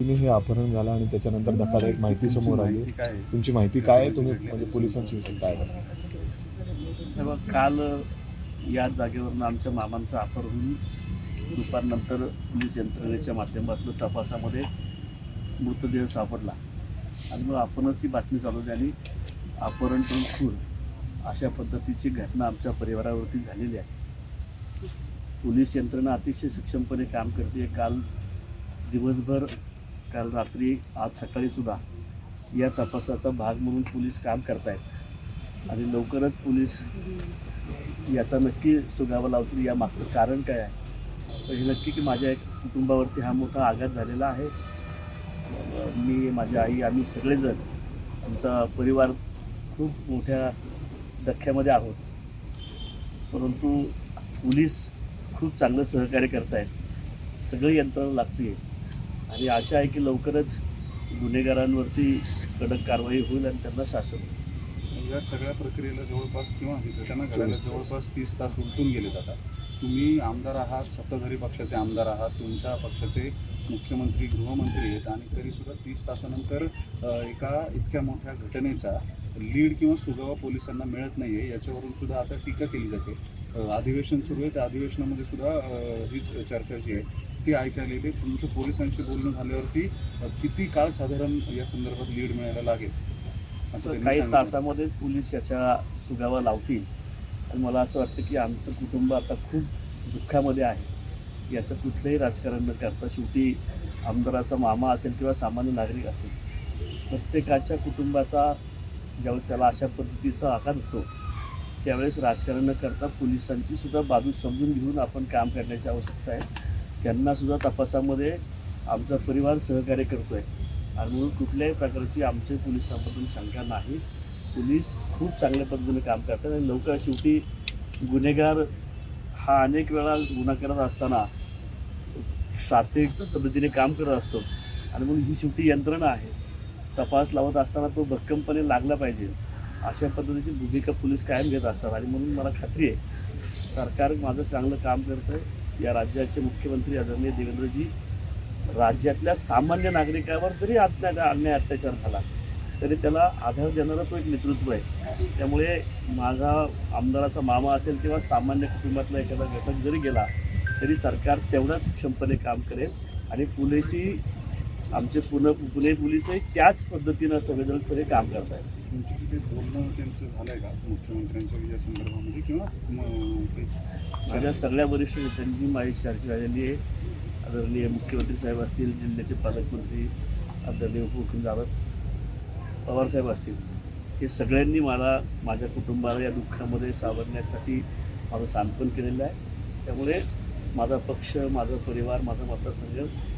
तुम्ही हे अपहरण झालं आणि त्याच्यानंतर धक्कादायक माहिती समोर आली? तुमची माहिती काय आहे? तुम्ही म्हणजे पोलिसांशी काय काल या जागेवरून आमच्या मामांचा अपहरण दुपारनंतर पोलीस यंत्रणेच्या माध्यमातून तपासामध्ये मृतदेह सापडला. आणि मग आपणच ती बातमी चालवली आणि अपहरण करून खून. अशा पद्धतीची घटना आमच्या परिवारावरती झालेली आहे. पोलीस यंत्रणा अतिशय सक्षमपणे काम करते. काल दिवसभर काल रात्री आज सकाळीसुद्धा या तपासाचा भाग म्हणून पोलीस काम करतायत. आणि लवकरच पोलीस याचा नक्की सुगावा लावतील या मागचं कारण काय आहे? तर हे नक्की की माझ्या एक कुटुंबावरती हा मोठा आघात झालेला आहे. मी माझी आई आम्ही सगळेजण आमचा परिवार खूप मोठ्या धक्क्यामध्ये आहोत. परंतु पोलीस खूप चांगलं सहकार्य करत आहेत सगळी यंत्रणा लागते आणि आशा आहे की लवकरच गुन्हेगारांवरती कडक कारवाई होईल आणि त्यांना शासन या सगळ्या प्रक्रियेला जवळपास किंवा घटना घडायला जवळपास तीस तास उलटून गेलेत आता. तुम्ही आमदार आहात सत्ताधारी पक्षाचे आमदार आहात तुमच्या पक्षाचे मुख्यमंत्री गृहमंत्री आहेत आणि तरीसुद्धा तीस तासानंतर एका इतक्या मोठ्या घटनेचा लीड किंवा सुगावा पोलिसांना मिळत नाही आहे याच्यावरून सुद्धा आता टीका केली जाते. अधिवेशन सुरू आहे. त्या अधिवेशनामध्ये सुद्धा हीच चर्चा जी आहे. ती ऐकायला येते. तुमच्या पोलिसांशी बोलणं झाल्यावरती किती काळ साधारण या संदर्भात लीड मिळायला लागेल? असं काही. तासामध्ये पोलीस याच्या सुगावा लावतील. आणि मला असं वाटतं की आमचं कुटुंब आता खूप दुःखामध्ये आहे. याचं कुठलंही राजकारण न करता शेवटी आमदाराचा मामा असेल किंवा सामान्य नागरिक असेल प्रत्येकाच्या कुटुंबाचा ज्यावेळेस त्याला अशा पद्धतीचा आकार होतो त्यावेळेस राजकारण न करता पोलिसांची सुद्धा बाजू समजून घेऊन आपण काम करण्याची आवश्यकता आहे. त्यांनासुद्धा तपासामध्ये आमचा परिवार सहकार्य करतो आहे आणि म्हणून कुठल्याही प्रकारची आमच्या पोलिसांबद्दल शंका नाही. पोलीस खूप चांगल्या पद्धतीने काम करतात आणि लवकर शेवटी गुन्हेगार हा अनेक वेळा गुन्हा करत असताना सात्विक पद्धतीने काम करत असतो. आणि म्हणून ही शेवटी यंत्रणा आहे. तपास लावत असताना तो भक्कमपणे लागला पाहिजे. अशा पद्धतीची भूमिका पोलीस कायम घेत असतात. आणि म्हणून मला खात्री आहे सरकार माझं चांगलं काम करतं आहे या राज्याचे मुख्यमंत्री आदरणीय देवेंद्रजी राज्यातल्या सामान्य नागरिकावर जरी अन्याय अन्याय अत्याचार झाला तरी त्याला आधार देणारं तो एक नेतृत्व आहे. त्यामुळे माझा आमदाराचा मामा असेल किंवा सामान्य कुटुंबातला एखादा घटक जरी गेला तरी सरकार तेवढ्याच क्षमतेने काम करेल. आणि पुलेसी आमचे पुणे पुणे पोलीसही त्याच पद्धतीनं संवेदनशीलपणे काम करत आहेत काही बोलणं त्यांचं झालंय का? मुख्यमंत्र्यांच्या या संदर्भामध्ये किंवा माझ्या सगळ्या वरिष्ठ नेत्यांची माझी चर्चा झालेली आहे. आदरणीय मुख्यमंत्री साहेब असतील जिल्ह्याचे पालकमंत्री आदरणीय उपमुख्यमंत्री पवारसाहेब असतील हे सगळ्यांनी मला माझ्या कुटुंबाला या दुःखामध्ये सावरण्यासाठी माझं सांत्वन केलेलं आहे. त्यामुळे माझा पक्ष माझा परिवार माझा मतदारसंघ